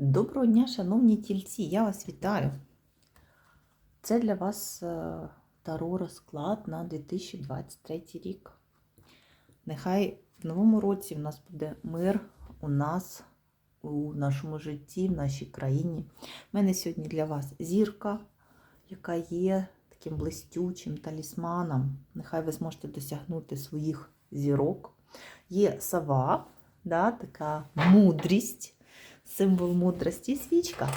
Доброго дня, шановні тільці, я вас вітаю. Це для вас е, таро розклад на 2023 рік. Нехай в новому році в нас буде мир у нас, у нашому житті, в нашій країні. У мене сьогодні для вас зірка, яка є таким блистючим талісманом. Нехай ви зможете досягнути своїх зірок. Є сова, да, така мудрість символ мудрості свічка,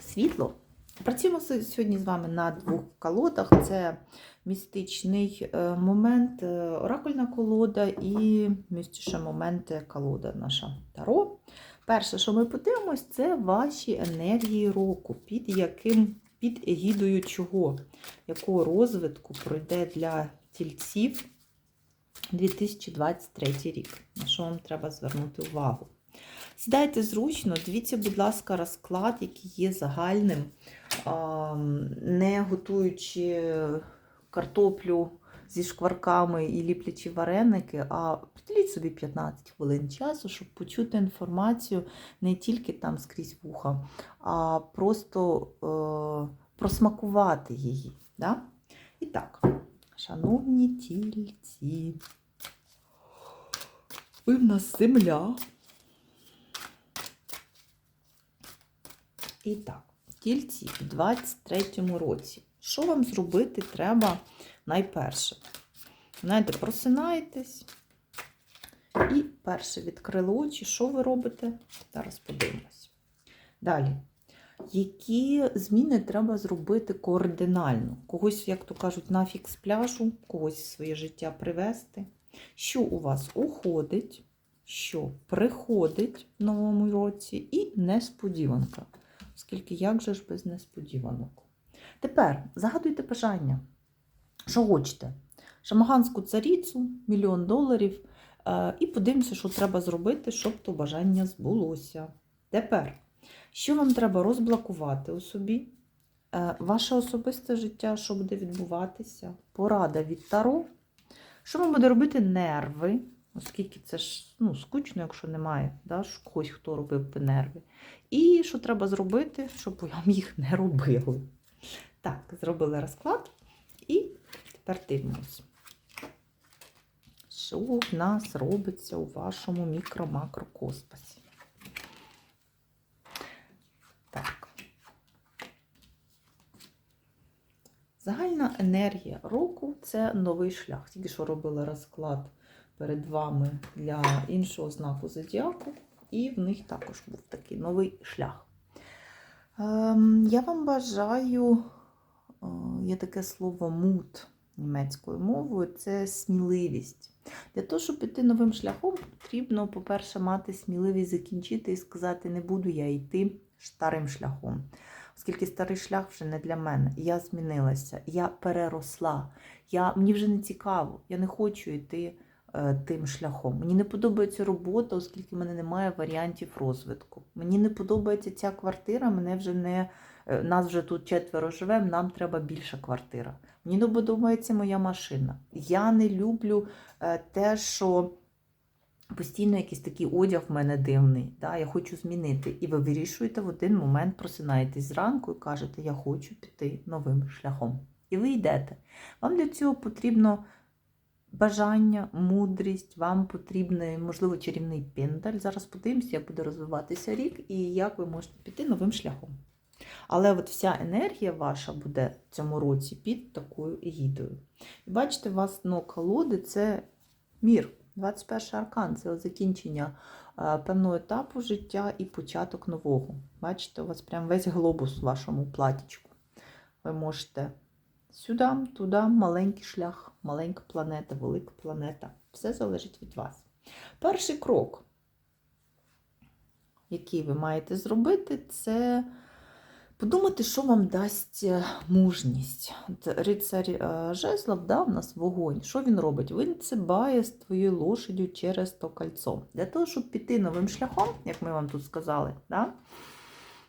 світло. Працюємо сьогодні з вами на двох колодах. Це містичний е, момент, е, оракульна колода і містичний момент е, колода наша Таро. Перше, що ми подивимось, це ваші енергії року, під яким під егідою чого, якого розвитку пройде для тільців 2023 рік. На що вам треба звернути увагу? Сідайте зручно, дивіться, будь ласка, розклад, який є загальним, не готуючи картоплю зі шкварками і ліплячи вареники, а приділіть собі 15 хвилин часу, щоб почути інформацію не тільки там скрізь вуха, а просто е, просмакувати її. Да? І так, шановні тільці, ви в нас земля. І так, тільці в 23-му році. Що вам зробити треба найперше? Знаєте, просинаєтесь і перше відкрили очі. Що ви робите? Зараз подивимось. Далі. Які зміни треба зробити координально? Когось, як то кажуть, нафіг з пляжу, когось в своє життя привести. Що у вас уходить, що приходить в новому році, і несподіванка оскільки як же ж без несподіванок. Тепер загадуйте бажання, що хочете. Шамаганську царіцю, мільйон доларів, е, і подивимося, що треба зробити, щоб то бажання збулося. Тепер, що вам треба розблокувати у собі? Е, Ваше особисте життя, що буде відбуватися, порада від Таро. Що вам буде робити нерви, оскільки це ж ну, скучно, якщо немає, да, когось, хто робив би нерви. І що треба зробити, щоб вам їх не робили. Так, зробили розклад і тепер дивимось. Що в нас робиться у вашому мікро-макрокосмосі? Так. Загальна енергія року це новий шлях. Тільки що робили розклад перед вами для іншого знаку зодіаку. І в них також був такий новий шлях. Ем, я вам бажаю, е, є таке слово мут німецькою мовою це сміливість. Для того, щоб піти новим шляхом, потрібно, по-перше, мати сміливість закінчити і сказати, не буду я йти старим шляхом. Оскільки старий шлях вже не для мене. Я змінилася, я переросла, я, мені вже не цікаво, я не хочу йти тим шляхом. Мені не подобається робота, оскільки в мене немає варіантів розвитку. Мені не подобається ця квартира, мене вже не, е, нас вже тут четверо живемо, нам треба більша квартира. Мені не подобається моя машина. Я не люблю е, те, що постійно якийсь такий одяг в мене дивний. Да? Я хочу змінити. І ви вирішуєте в один момент, просинаєтесь зранку і кажете, я хочу піти новим шляхом. І ви йдете. Вам для цього потрібно бажання, мудрість, вам потрібний, можливо, чарівний пендаль. Зараз подивимося, як буде розвиватися рік і як ви можете піти новим шляхом. Але от вся енергія ваша буде в цьому році під такою егідою. І бачите, у вас дно колоди це мір, 21 аркан, це закінчення е, певного етапу життя і початок нового. Бачите, у вас прям весь глобус у вашому платічку. Ви можете сюди, туди, маленький шлях, маленька планета, велика планета. Все залежить від вас. Перший крок, який ви маєте зробити, це подумати, що вам дасть е, мужність. Рицарь е, жезлов да, в нас вогонь. Що він робить? Він цибає з твоєю лошадю через то кольцо. Для того, щоб піти новим шляхом, як ми вам тут сказали, да,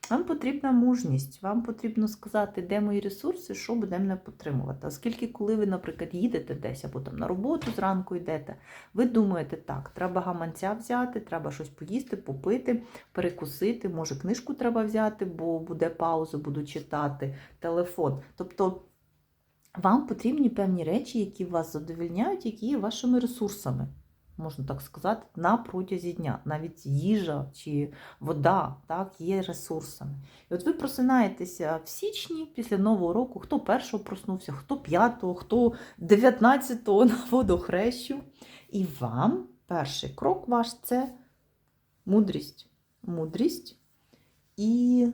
Вам потрібна мужність, вам потрібно сказати, де мої ресурси, що буде мене підтримувати. Оскільки, коли ви, наприклад, їдете десь або там на роботу зранку йдете, ви думаєте, так, треба гаманця взяти, треба щось поїсти, попити, перекусити, може книжку треба взяти, бо буде пауза, буду читати, телефон. Тобто вам потрібні певні речі, які вас задовільняють, які є вашими ресурсами. Можна так сказати, на протязі дня. Навіть їжа чи вода так, є ресурсами. І от ви просинаєтеся в січні після Нового року, хто першого проснувся, хто п'ятого, хто дев'ятнадцятого на водохрещу. І вам перший крок ваш це мудрість. Мудрість і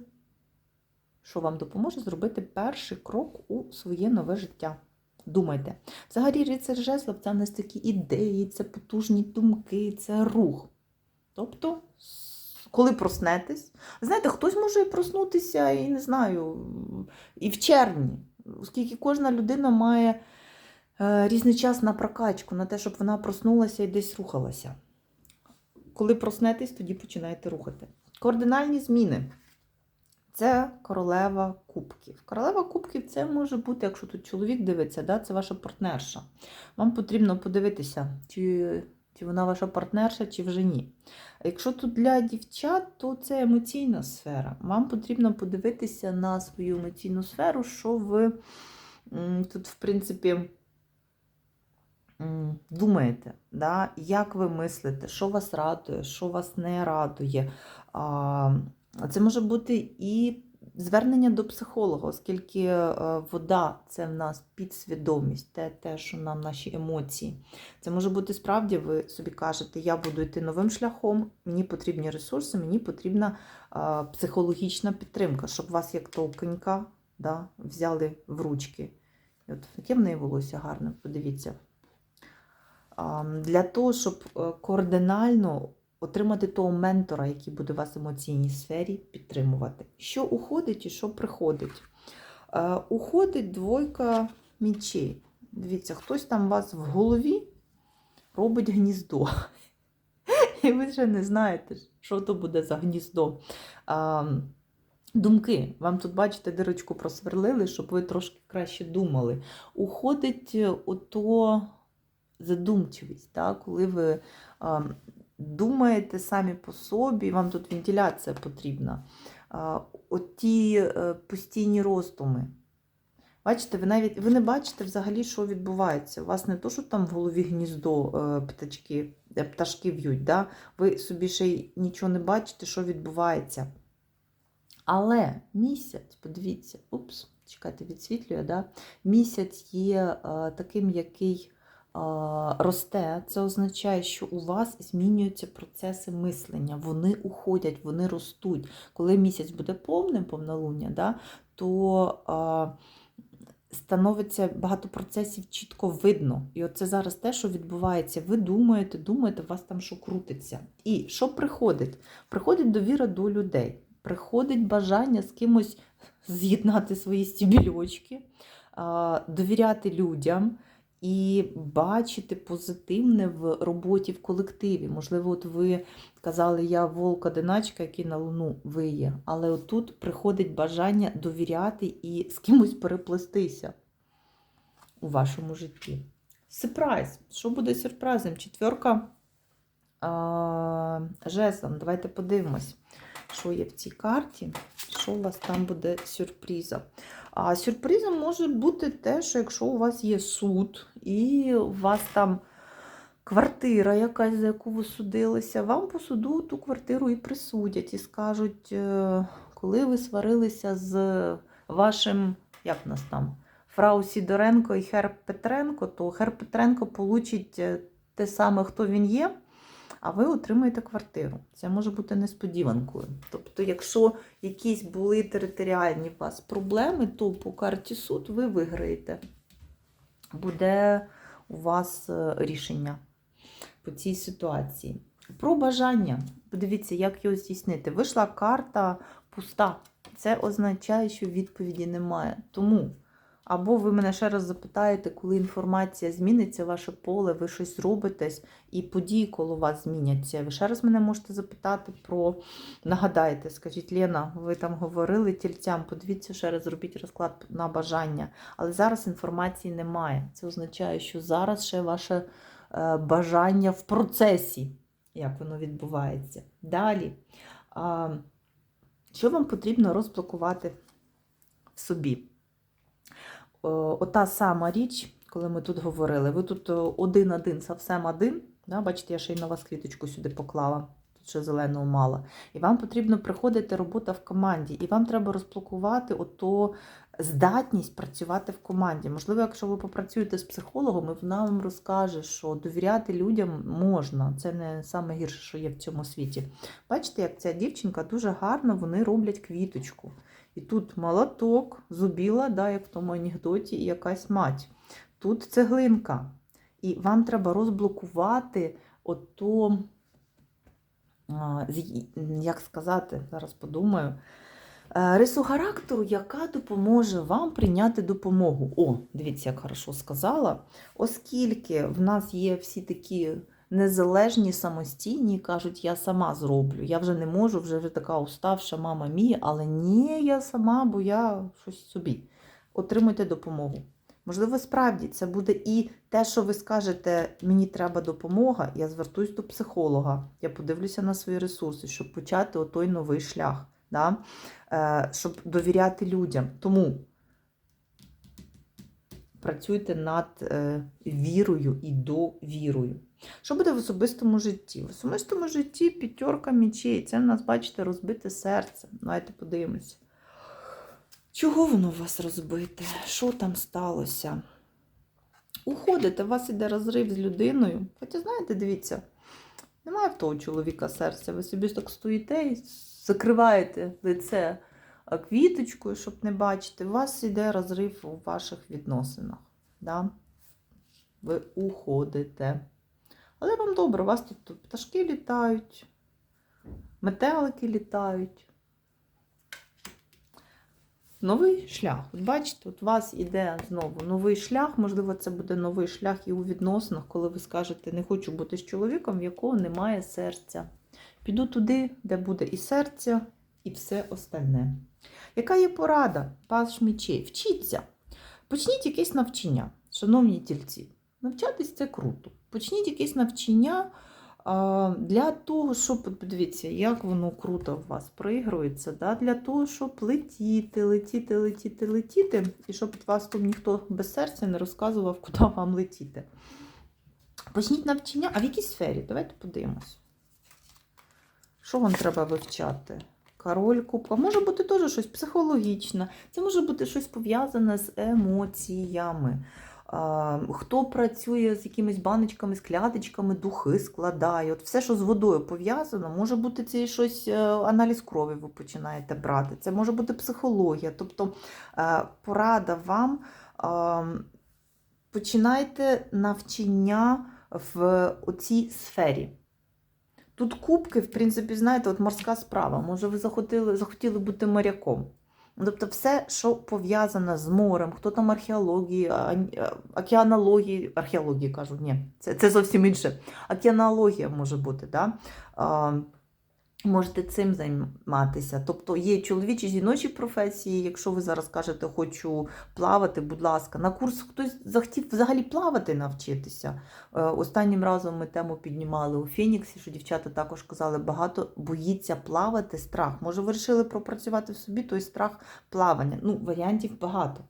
що вам допоможе зробити перший крок у своє нове життя. Думайте. Взагалі рицар жезлов це в нас такі ідеї, це потужні думки, це рух. Тобто, коли проснетесь, знаєте, хтось може проснутися, і не знаю, і в червні, оскільки кожна людина має е, різний час на прокачку, на те, щоб вона проснулася і десь рухалася. Коли проснетесь, тоді починаєте рухати. Координальні зміни. Це королева кубків. Королева кубків це може бути, якщо тут чоловік дивиться, да, це ваша партнерша. Вам потрібно подивитися, чи, чи вона ваша партнерша, чи вже ні. Якщо тут для дівчат, то це емоційна сфера. Вам потрібно подивитися на свою емоційну сферу, що ви тут, в принципі, думаєте, да? як ви мислите, що вас радує, що вас не радує. Це може бути і звернення до психолога, оскільки е, вода це в нас підсвідомість, те, те, що нам наші емоції. Це може бути справді, ви собі кажете, я буду йти новим шляхом, мені потрібні ресурси, мені потрібна е, психологічна підтримка, щоб вас як товконька да, взяли в ручки. І От яке в неї волосся гарне, подивіться. Для того, щоб е, координально отримати того ментора, який буде вас в емоційній сфері підтримувати. Що уходить і що приходить? Е, уходить двойка мічей. Дивіться, хтось там у вас в голові робить гніздо. І ви ще не знаєте, що то буде за гніздо. А, думки. Вам тут, бачите, дирочку просверлили, щоб ви трошки краще думали. Уходить е, ото задумчивість, так? коли ви а, думаєте самі по собі, вам тут вентиляція потрібна. А, от ті е, постійні роздуми. Бачите, ви навіть ви не бачите взагалі, що відбувається. У вас не то, що там в голові гніздо е, птачки, е, пташки в'ють, да? ви собі ще й нічого не бачите, що відбувається. Але місяць, подивіться, упс, чекайте, відсвітлює, да? місяць є таким, який росте. Це означає, що у вас змінюються процеси мислення, вони уходять, вони ростуть. Коли місяць буде повним, повнолуння, да, то е, становиться багато процесів чітко видно. І оце зараз те, що відбувається. Ви думаєте, думаєте, у вас там що крутиться. І що приходить? Приходить довіра до людей, приходить бажання з кимось з'єднати свої стібільочки, а, довіряти людям. І бачити позитивне в роботі в колективі. Можливо, от ви казали, я волк-одиначка, який на луну виє. Але отут приходить бажання довіряти і з кимось переплестися у вашому житті. Сюрприз. Що буде сюрпризом? Четверка а, жезлом. Давайте подивимось, що є в цій карті, що у вас там буде сюрпризом. А сюрпризом може бути те, що якщо у вас є суд, і у вас там квартира якась, за яку ви судилися, вам по суду ту квартиру і присудять, і скажуть, е, коли ви сварилися з вашим, як нас там, фрау Сідоренко і Хер Петренко, то Хер Петренко получить е, те саме, хто він є, а ви отримаєте квартиру. Це може бути несподіванкою. Тобто, якщо якісь були територіальні у вас проблеми, то по карті суд ви виграєте. Буде у вас е, рішення по цій ситуації. Про бажання. Подивіться, як його здійснити. Вийшла карта пуста. Це означає, що відповіді немає. Тому Або ви мене ще раз запитаєте, коли інформація зміниться, ваше поле, ви щось зробитесь, і події коло вас зміняться. Ви ще раз мене можете запитати про, нагадайте, скажіть, Лена, ви там говорили тільцям, подивіться ще раз, зробіть розклад на бажання. Але зараз інформації немає. Це означає, що зараз ще ваше е, бажання в процесі, як воно відбувається. Далі. Що вам потрібно розблокувати в собі? О, Ота сама річ, коли ми тут говорили, ви тут один-один, совсем один. Да? Бачите, я ще й на вас квіточку сюди поклала, тут ще зеленого мала. І вам потрібно приходити робота в команді, і вам треба розблокувати ото здатність працювати в команді. Можливо, якщо ви попрацюєте з психологом, і вона вам розкаже, що довіряти людям можна. Це не саме гірше, що є в цьому світі. Бачите, як ця дівчинка дуже гарно вони роблять квіточку. І тут молоток, зубіла, да, як в тому анекдоті, і якась мать. Тут цеглинка. І вам треба розблокувати ото, як сказати, зараз подумаю, е, рису характеру, яка допоможе вам прийняти допомогу. О, дивіться, як хорошо сказала. Оскільки в нас є всі такі незалежні, самостійні, кажуть, я сама зроблю. Я вже не можу, вже, вже така уставша мама мія, але ні, я сама, бо я щось собі. Отримуйте допомогу. Можливо, справді це буде і те, що ви скажете, мені треба допомога, я звертусь до психолога, я подивлюся на свої ресурси, щоб почати отой новий шлях, да? е, щоб довіряти людям. Тому працюйте над е, вірою і довірою. Що буде в особистому житті? В особистому житті п'ятерка мічей. Це в нас, бачите, розбите серце. Давайте подивимося. Чого воно у вас розбите? Що там сталося? Уходите, у вас іде розрив з людиною. Хоча, знаєте, дивіться, немає в того чоловіка серця. Ви собі так стоїте і закриваєте лице квіточкою, щоб не бачити. У вас іде розрив у ваших відносинах. Да? Ви уходите. Але вам добре, у вас тут пташки літають, метелики літають. Новий шлях. От бачите, от у вас іде знову новий шлях. Можливо, це буде новий шлях і у відносинах, коли ви скажете, не хочу бути з чоловіком, в якого немає серця. Піду туди, де буде і серце, і все остальне. Яка є порада? Паш мечей. Вчіться. Почніть якесь навчання, шановні тільці. Навчатись це круто. Почніть якесь навчання для того, щоб подивіться, як воно круто в вас проігрується. Да? Для того, щоб летіти, летіти, летіти, летіти, і щоб вас там ніхто без серця не розказував, куди вам летіти. Почніть навчання, а в якій сфері? Давайте подивимось. Що вам треба вивчати? Король кубка. Може бути теж щось психологічне. Це може бути щось пов'язане з емоціями. Хто працює з якимись баночками, з кляточками, духи складає. От все, що з водою пов'язано, може бути це щось е, аналіз крові ви починаєте брати. Це може бути психологія. Тобто е, порада вам е, починайте навчання в цій сфері. Тут кубки, в принципі, знаєте, от морська справа. Може, ви захотіли, захотіли бути моряком. Тобто все, що пов'язане з морем, хто там археології, океанології, археології кажуть, ні, це, це зовсім інше. Океанологія може бути, да? Можете цим займатися. Тобто є чоловічі жіночі професії. Якщо ви зараз кажете, хочу плавати, будь ласка, на курс хтось захотів взагалі плавати навчитися. Е, Останнім разом ми тему піднімали у Фініксі, що дівчата також казали, багато боїться плавати страх. Може, ви вирішили пропрацювати в собі той страх плавання. Ну, варіантів багато.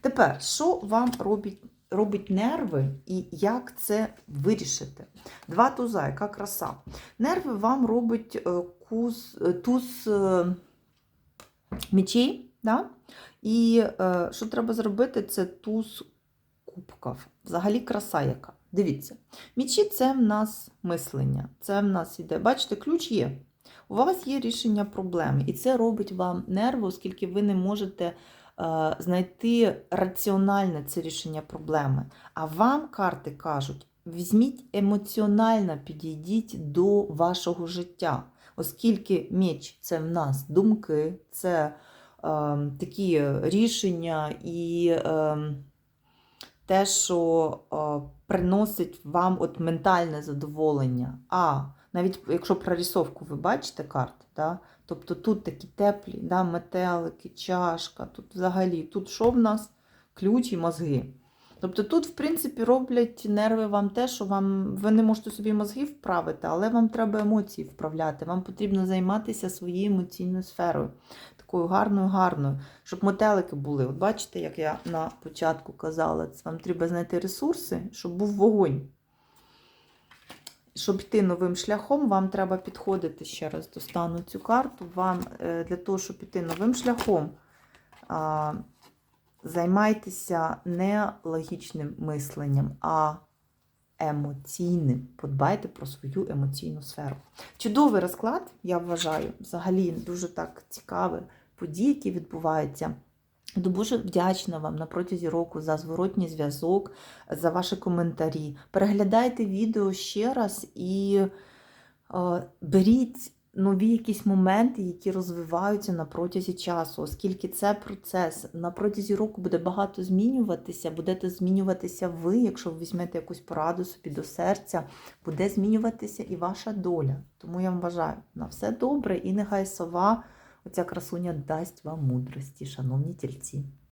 Тепер, що вам робить, робить нерви і як це вирішити? Два туза, яка краса. Нерви вам робить е, куз, е, туз е, мечей. Да? І що треба зробити, це туз кубків. Взагалі краса яка. Дивіться, мічі це в нас мислення, це в нас іде. Бачите, ключ є. У вас є рішення проблеми, і це робить вам нерви, оскільки ви не можете знайти раціональне це рішення проблеми. А вам карти кажуть: візьміть емоціонально підійдіть до вашого життя, оскільки меч це в нас думки, це такі рішення і е, те, що е, приносить вам от ментальне задоволення. А навіть якщо прорисовку ви бачите карти, да? Тобто тут такі теплі, да? метелики, чашка, тут взагалі, тут що в нас? Ключ і мозги. Тобто тут, в принципі, роблять нерви вам те, що вам ви не можете собі мозги вправити, але вам треба емоції вправляти. Вам потрібно займатися своєю емоційною сферою, такою гарною, гарною, щоб метелики були. От бачите, як я на початку казала, вам треба знайти ресурси, щоб був вогонь. Щоб йти новим шляхом, вам треба підходити ще раз достану цю карту. Вам е, для того, щоб піти новим шляхом, займайтеся не логічним мисленням, а емоційним. Подбайте про свою емоційну сферу. Чудовий розклад, я вважаю, взагалі дуже так цікаві події, які відбуваються. Дуже вдячна вам на протязі року за зворотній зв'язок, за ваші коментарі. Переглядайте відео ще раз і е, беріть нові якісь моменти, які розвиваються на протязі часу, оскільки це процес на протязі року буде багато змінюватися, будете змінюватися ви, якщо ви візьмете якусь пораду собі до серця, буде змінюватися і ваша доля. Тому я вам бажаю на все добре і нехай сова, оця красуня дасть вам мудрості, шановні тільці.